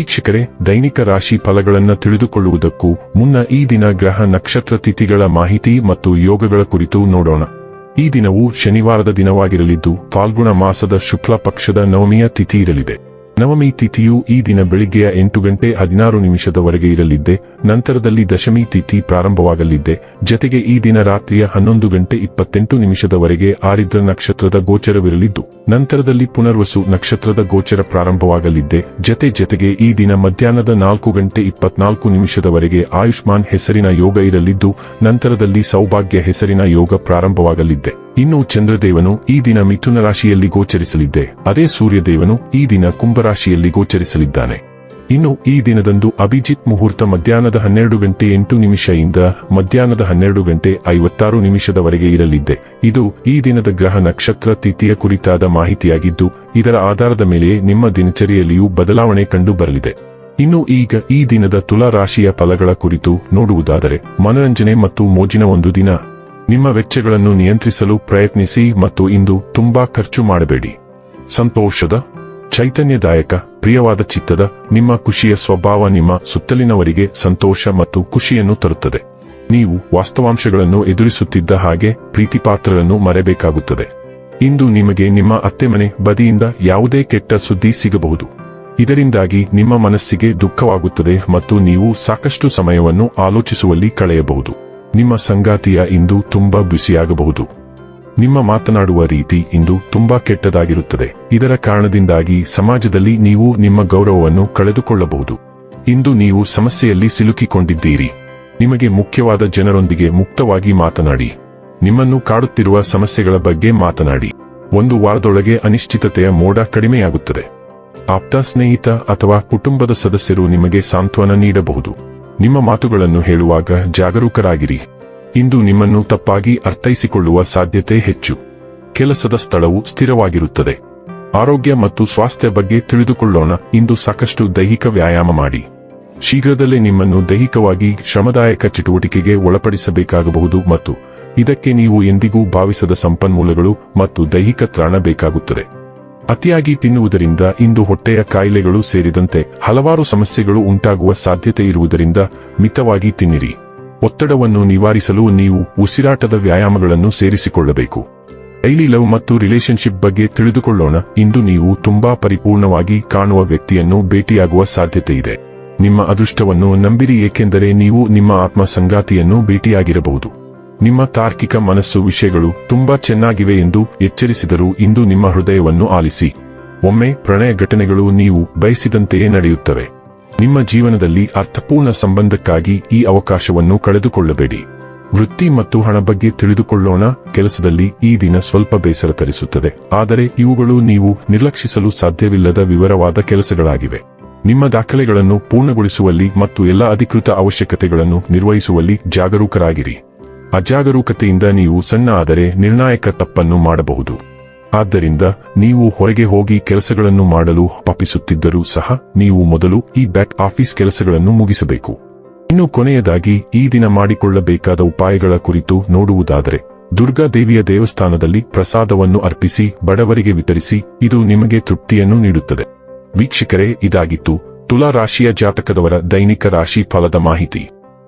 ವೀಕ್ಷಕರೇ, ದೈನಿಕ ರಾಶಿ ಫಲಗಳನ್ನು ತಿಳಿದುಕೊಳ್ಳುವುದಕ್ಕೂ ಮುನ್ನ ಈ ದಿನ ಗ್ರಹ ನಕ್ಷತ್ರ ತಿಥಿಗಳ ಮಾಹಿತಿ ಮತ್ತು ಯೋಗಗಳ ಕುರಿತು ನೋಡೋಣ. ಈ ದಿನವು ಶನಿವಾರದ ದಿನವಾಗಿರಲಿದ್ದು, ಫಾಲ್ಗುಣ ಮಾಸದ ಶುಕ್ಲ ಪಕ್ಷದ ನವಮಿಯ ತಿಥಿ ಇರಲಿದೆ. ನವಮಿ ತಿಥಿಯು ಈ ದಿನ ಬೆಳಿಗ್ಗೆಯ ಎಂಟು ಗಂಟೆ ಹದಿನಾರು ನಿಮಿಷದವರೆಗೆ ಇರಲಿದ್ದೆ, ನಂತರದಲ್ಲಿ ದಶಮಿ ತಿಥಿ ಪ್ರಾರಂಭವಾಗಲಿದ್ದೆ. ಜತೆಗೆ ಈ ದಿನ ರಾತ್ರಿಯ ಹನ್ನೊಂದು ಗಂಟೆ ಇಪ್ಪತ್ತೆಂಟು ನಿಮಿಷದವರೆಗೆ ಆರಿದ್ರ ನಕ್ಷತ್ರದ ಗೋಚರವಿರಲಿದ್ದು, ನಂತರದಲ್ಲಿ ಪುನರ್ವಸು ನಕ್ಷತ್ರದ ಗೋಚರ ಪ್ರಾರಂಭವಾಗಲಿದ್ದೆ. ಜತೆ ಜತೆಗೆ ಈ ದಿನ ಮಧ್ಯಾಹ್ನದ ನಾಲ್ಕು ಗಂಟೆ ಇಪ್ಪತ್ನಾಲ್ಕು ನಿಮಿಷದವರೆಗೆ ಆಯುಷ್ಮಾನ್ ಹೆಸರಿನ ಯೋಗ ಇರಲಿದ್ದು, ನಂತರದಲ್ಲಿ ಸೌಭಾಗ್ಯ ಹೆಸರಿನ ಯೋಗ ಪ್ರಾರಂಭವಾಗಲಿದ್ದೆ. ಇನ್ನು ಚಂದ್ರದೇವನು ಈ ದಿನ ಮಿಥುನ ರಾಶಿಯಲ್ಲಿ ಗೋಚರಿಸಲಿದ್ದೆ. ಅದೇ ಸೂರ್ಯದೇವನು ಈ ದಿನ ಕುಂಭರಾಶಿಯಲ್ಲಿ ಗೋಚರಿಸಲಿದ್ದಾನೆ. ಇನ್ನು ಈ ದಿನದಂದು ಅಭಿಜಿತ್ ಮುಹೂರ್ತ ಮಧ್ಯಾಹ್ನದ ಹನ್ನೆರಡು ಗಂಟೆ ಎಂಟು ನಿಮಿಷದಿಂದ ಮಧ್ಯಾಹ್ನದ ಹನ್ನೆರಡು ಗಂಟೆ ಐವತ್ತಾರು ನಿಮಿಷದವರೆಗೆ ಇರಲಿದ್ದೆ. ಇದು ಈ ದಿನದ ಗ್ರಹ ನಕ್ಷತ್ರ ತಿಥಿಯ ಕುರಿತಾದ ಮಾಹಿತಿಯಾಗಿದ್ದು, ಇದರ ಆಧಾರದ ಮೇಲೆ ನಿಮ್ಮ ದಿನಚರಿಯಲ್ಲಿಯೂ ಬದಲಾವಣೆ ಕಂಡು ಬರಲಿದೆ ಇನ್ನು ಈಗ ಈ ದಿನದ ತುಲಾ ರಾಶಿಯ ಫಲಗಳ ಕುರಿತು ನೋಡುವುದಾದರೆ, ಮನರಂಜನೆ ಮತ್ತು ಮೋಜಿನ ಒಂದು ದಿನ. ನಿಮ್ಮ ವೆಚ್ಚಗಳನ್ನು ನಿಯಂತ್ರಿಸಲು ಪ್ರಯತ್ನಿಸಿ ಮತ್ತು ಇಂದು ತುಂಬಾ ಖರ್ಚು ಮಾಡಬೇಡಿ. ಸಂತೋಷದ, ಚೈತನ್ಯದಾಯಕ, ಪ್ರಿಯವಾದ ಚಿತ್ತದ, ನಿಮ್ಮ ಖುಷಿಯ ಸ್ವಭಾವ ನಿಮ್ಮ ಸುತ್ತಲಿನವರಿಗೆ ಸಂತೋಷ ಮತ್ತು ಖುಷಿಯನ್ನು ತರುತ್ತದೆ. ನೀವು ವಾಸ್ತವಾಂಶಗಳನ್ನು ಎದುರಿಸುತ್ತಿದ್ದ ಹಾಗೆ ಪ್ರೀತಿಪಾತ್ರರನ್ನು ಮರೆಯಬೇಕಾಗುತ್ತದೆ ಇಂದು ನಿಮಗೆ ನಿಮ್ಮ ಅತ್ತೆ ಮನೆ ಬದಿಯಿಂದ ಯಾವುದೇ ಕೆಟ್ಟ ಸುದ್ದಿ ಸಿಗಬಹುದು. ಇದರಿಂದಾಗಿ ನಿಮ್ಮ ಮನಸ್ಸಿಗೆ ದುಃಖವಾಗುತ್ತದೆ ಮತ್ತು ನೀವು ಸಾಕಷ್ಟು ಸಮಯವನ್ನು ಆಲೋಚಿಸುವಲ್ಲಿ ಕಳೆಯಬಹುದು. ನಿಮ್ಮ ಸಂಗಾತಿಯ ಇಂದು ತುಂಬಾ ಬಿಸಿಯಾಗಬಹುದು ನಿಮ್ಮ ಮಾತನಾಡುವ ರೀತಿ ಇಂದು ತುಂಬಾ ಕೆಟ್ಟದಾಗಿರುತ್ತದೆ. ಇದರ ಕಾರಣದಿಂದಾಗಿ ಸಮಾಜದಲ್ಲಿ ನೀವು ನಿಮ್ಮ ಗೌರವವನ್ನು ಕಳೆದುಕೊಳ್ಳಬಹುದು. ಇಂದು ನೀವು ಸಮಸ್ಯೆಯಲ್ಲಿ ಸಿಲುಕಿಕೊಂಡಿದ್ದೀರಿ. ನಿಮಗೆ ಮುಖ್ಯವಾದ ಜನರೊಂದಿಗೆ ಮುಕ್ತವಾಗಿ ಮಾತನಾಡಿ. ನಿಮ್ಮನ್ನು ಕಾಡುತ್ತಿರುವ ಸಮಸ್ಯೆಗಳ ಬಗ್ಗೆ ಮಾತನಾಡಿ. ಒಂದು ವಾರದೊಳಗೆ ಅನಿಶ್ಚಿತತೆಯ ಮೋಡ ಕಡಿಮೆಯಾಗುತ್ತದೆ. ಆಪ್ತ ಸ್ನೇಹಿತ ಅಥವಾ ಕುಟುಂಬದ ಸದಸ್ಯರು ನಿಮಗೆ ಸಾಂತ್ವನ ನೀಡಬಹುದು. ನಿಮ್ಮ ಮಾತುಗಳನ್ನು ಹೇಳುವಾಗ ಜಾಗರೂಕರಾಗಿರಿ. ಇಂದು ನಿಮ್ಮನ್ನು ತಪ್ಪಾಗಿ ಅರ್ಥೈಸಿಕೊಳ್ಳುವ ಸಾಧ್ಯತೆ ಹೆಚ್ಚು. ಕೆಲಸದ ಸ್ಥಳವು ಸ್ಥಿರವಾಗಿರುತ್ತದೆ. ಆರೋಗ್ಯ ಮತ್ತು ಸ್ವಾಸ್ಥ್ಯ ಬಗ್ಗೆ ತಿಳಿದುಕೊಳ್ಳೋಣ, ಇಂದು ಸಾಕಷ್ಟು ದೈಹಿಕ ವ್ಯಾಯಾಮ ಮಾಡಿ. ಶೀಘ್ರದಲ್ಲೇ ನಿಮ್ಮನ್ನು ದೈಹಿಕವಾಗಿ ಶ್ರಮದಾಯಕ ಚಟುವಟಿಕೆಗೆ ಒಳಪಡಿಸಬೇಕಾಗಬಹುದು ಮತ್ತು ಇದಕ್ಕೆ ನೀವು ಎಂದಿಗೂ ಭಾವಿಸದ ಸಂಪನ್ಮೂಲಗಳು ಮತ್ತು ದೈಹಿಕ ತ್ರಾಣ ಬೇಕಾಗುತ್ತದೆ. ಅತಿಯಾಗಿ ತಿನ್ನುವುದರಿಂದ ಇಂದು ಹೊಟ್ಟೆಯ ಕಾಯಿಲೆಗಳು ಸೇರಿದಂತೆ ಹಲವಾರು ಸಮಸ್ಯೆಗಳು ಉಂಟಾಗುವ ಸಾಧ್ಯತೆ ಇರುವುದರಿಂದ ಮಿತವಾಗಿ ತಿನ್ನಿರಿ. ಒತ್ತಡವನ್ನು ನಿವಾರಿಸಲು ನೀವು ಉಸಿರಾಟದ ವ್ಯಾಯಾಮಗಳನ್ನು ಸೇರಿಸಿಕೊಳ್ಳಬೇಕು. ಡೈಲಿ ಲವ್ ಮತ್ತು ರಿಲೇಶನ್ಶಿಪ್ ಬಗ್ಗೆ ತಿಳಿದುಕೊಳ್ಳೋಣ. ಇಂದು ನೀವು ತುಂಬಾ ಪರಿಪೂರ್ಣವಾಗಿ ಕಾಣುವ ವ್ಯಕ್ತಿಯನ್ನು ಭೇಟಿಯಾಗುವ ಸಾಧ್ಯತೆ ಇದೆ. ನಿಮ್ಮ ಅದೃಷ್ಟವನ್ನು ನಂಬಿರಿ, ಏಕೆಂದರೆ ನೀವು ನಿಮ್ಮ ಆತ್ಮ ಸಂಗಾತಿಯನ್ನು ಭೇಟಿಯಾಗಿರಬಹುದು. ನಿಮ್ಮ ತಾರ್ಕಿಕ ಮನಸ್ಸು ವಿಷಯಗಳು ತುಂಬಾ ಚೆನ್ನಾಗಿವೆ ಎಂದು ಎಚ್ಚರಿಸಿದರೂ ಇಂದು ನಿಮ್ಮ ಹೃದಯವನ್ನು ಆಲಿಸಿ. ಒಮ್ಮೆ ಪ್ರಣಯ ಘಟನೆಗಳು ನೀವು ಬಯಸಿದಂತೆಯೇ ನಡೆಯುತ್ತವೆ. ನಿಮ್ಮ ಜೀವನದಲ್ಲಿ ಅರ್ಥಪೂರ್ಣ ಸಂಬಂಧಕ್ಕಾಗಿ ಈ ಅವಕಾಶವನ್ನು ಕಳೆದುಕೊಳ್ಳಬೇಡಿ. ವೃತ್ತಿ ಮತ್ತು ಹಣ ಬಗ್ಗೆ ತಿಳಿದುಕೊಳ್ಳೋಣ. ಕೆಲಸದಲ್ಲಿ ಈ ದಿನ ಸ್ವಲ್ಪ ಬೇಸರ ತರಿಸುತ್ತದೆ. ಆದರೆ ಇವುಗಳು ನೀವು ನಿರ್ಲಕ್ಷಿಸಲು ಸಾಧ್ಯವಿಲ್ಲದ ವಿವರವಾದ ಕೆಲಸಗಳಾಗಿವೆ. ನಿಮ್ಮ ದಾಖಲೆಗಳನ್ನು ಪೂರ್ಣಗೊಳಿಸುವಲ್ಲಿ ಮತ್ತು ಎಲ್ಲ ಅಧಿಕೃತ ಅವಶ್ಯಕತೆಗಳನ್ನು ನಿರ್ವಹಿಸುವಲ್ಲಿ ಜಾಗರೂಕರಾಗಿರಿ. ಅಜಾಗರೂಕತೆಯಿಂದ ನೀವು ಸಣ್ಣ ಆದರೆ ನಿರ್ಣಾಯಕ ತಪ್ಪನ್ನು ಮಾಡಬಹುದು. ಆದ್ದರಿಂದ ನೀವು ಹೊರಗೆ ಹೋಗಿ ಕೆಲಸಗಳನ್ನು ಮಾಡಲು ಪಾಪಿಸುತ್ತಿದ್ದರೂ ಸಹ ನೀವು ಮೊದಲು ಈ ಬ್ಯಾಕ್ ಆಫೀಸ್ ಕೆಲಸಗಳನ್ನು ಮುಗಿಸಬೇಕು. ಇನ್ನು ಕೊನೆಯದಾಗಿ ಈ ದಿನ ಮಾಡಿಕೊಳ್ಳಬೇಕಾದ ಉಪಾಯಗಳ ಕುರಿತು ನೋಡುವುದಾದರೆ, ದುರ್ಗಾ ದೇವಿಯ ದೇವಸ್ಥಾನದಲ್ಲಿ ಪ್ರಸಾದವನ್ನು ಅರ್ಪಿಸಿ, ಬಡವರಿಗೆ ವಿತರಿಸಿ, ಇದು ನಿಮಗೆ ತೃಪ್ತಿಯನ್ನು ನೀಡುತ್ತದೆ. ವೀಕ್ಷಕರೇ, ಇದಾಗಿತ್ತು ತುಲಾ ರಾಶಿಯ ಜಾತಕದವರ ದೈನಿಕ ರಾಶಿ ಫಲದ ಮಾಹಿತಿ.